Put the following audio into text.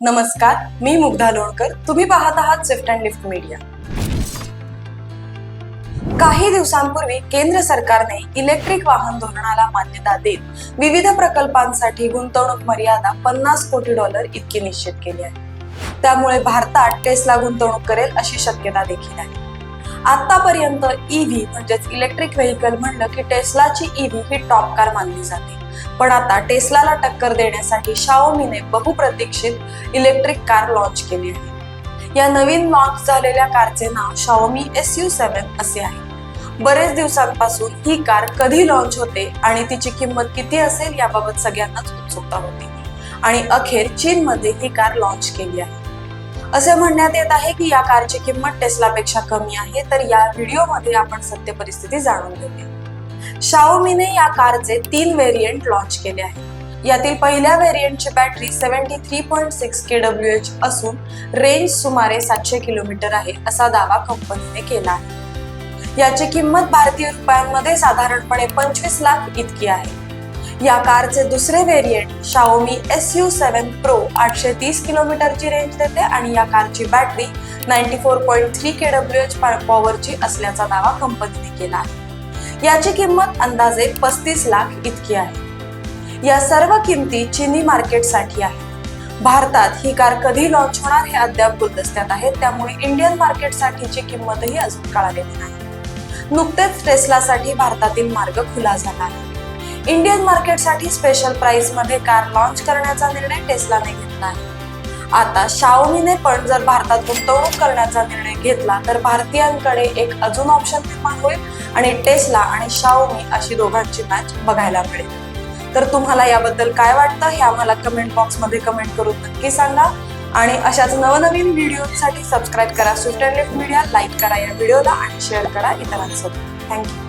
नमस्कार मी मुग्धा लोणकर. तुम्ही पाहत आहात स्विफ्ट अँड लिफ्ट मीडिया काही दिवसांपूर्वी केंद्र सरकारने इलेक्ट्रिक वाहन धोरणाला मान्यता देत विविध प्रकल्पांसाठी गुंतवणूक मर्यादा पन्नास कोटी डॉलर इतकी निश्चित केली आहे. त्यामुळे भारतात टेस्ला गुंतवणूक करेल अशी शक्यता देखील आहे. आतापर्यंत ईव्ही म्हणजेच इलेक्ट्रिक व्हेकल म्हणलं की टेस्लाची ईव्ही ही टॉप कार मानली जाते. पण आता टेस्लाला टक्कर देण्यासाठी शाओमीने बहुप्रतीक्षित इलेक्ट्रिक कार लॉन्च केली आहे. या नवीन लॉन्च झालेल्या कारचे नाव शाओमी एस यू सेवन असे आहे. बरेच दिवसांपासून ही कार कधी लॉन्च होते आणि तिची किंमत किती असेल याबाबत सगळ्यांनाच उत्सुकता होती. आणि अखेर चीनमध्ये ही कार लॉन्च केली आहे. असे म्हणण्यात येत आहे की या कारची किंमत टेस्लापेक्षा कमी आहे तर या व्हिडिओमध्ये आपण सत्य परिस्थिती जाणून घेऊया. शाओमीने या कारचे तीन व्हेरियंट लॉन्च केले आहेत. यातील पहिल्या व्हेरियंटची battery seventy three point six K W H असून रेंज सुमारे सातशे किलोमीटर आहे असा दावा कंपनीने केला आहे. याची किंमत भारतीय रुपयांमध्ये साधारणपणे पंचवीस लाख इतकी आहे. या कारचे दुसरे variant Xiaomi S U seven pro आठशे तीस किलोमीटरची रेंज देते आणि या कारची battery ninety four point three K W H पॉवरची असल्याचा दावा कंपनीने केला आहे. याची किंमत अंदाजे पस्तीस लाख इतकी आहे. या सर्व किमती चिनी मार्केटसाठी आहेत. भारतात ही कार कधी लॉन्च होणार हे अद्याप गुलदस्त्यात आहे त्यामुळे इंडियन मार्केटसाठीची किंमतही अजून कळालेली नाही. नुकतेच टेस्लासाठी भारतातील मार्ग खुला झाला आहे. इंडियन मार्केटसाठी स्पेशल प्राइसमध्ये कार लॉन्च करण्याचा निर्णय टेस्लाने घेतला आहे. आता शाओमीने पण जर भारतात गुंतवणूक करण्याचा निर्णय घेतला तर भारतीयांकडे एक अजून ऑप्शन निर्माण होईल आणि टेस्ला आणि शाओमी अशी दोघांची मॅच बघायला मिळेल. तर तुम्हाला याबद्दल काय वाटतं हे आम्हाला कमेंट बॉक्समध्ये कमेंट करून नक्की सांगा. आणि अशाच नवनवीन व्हिडिओसाठी सबस्क्राईब करा. Swift and Lift Media like करा या व्हिडिओला आणि शेअर करा इतरांसोबत. थँक्यू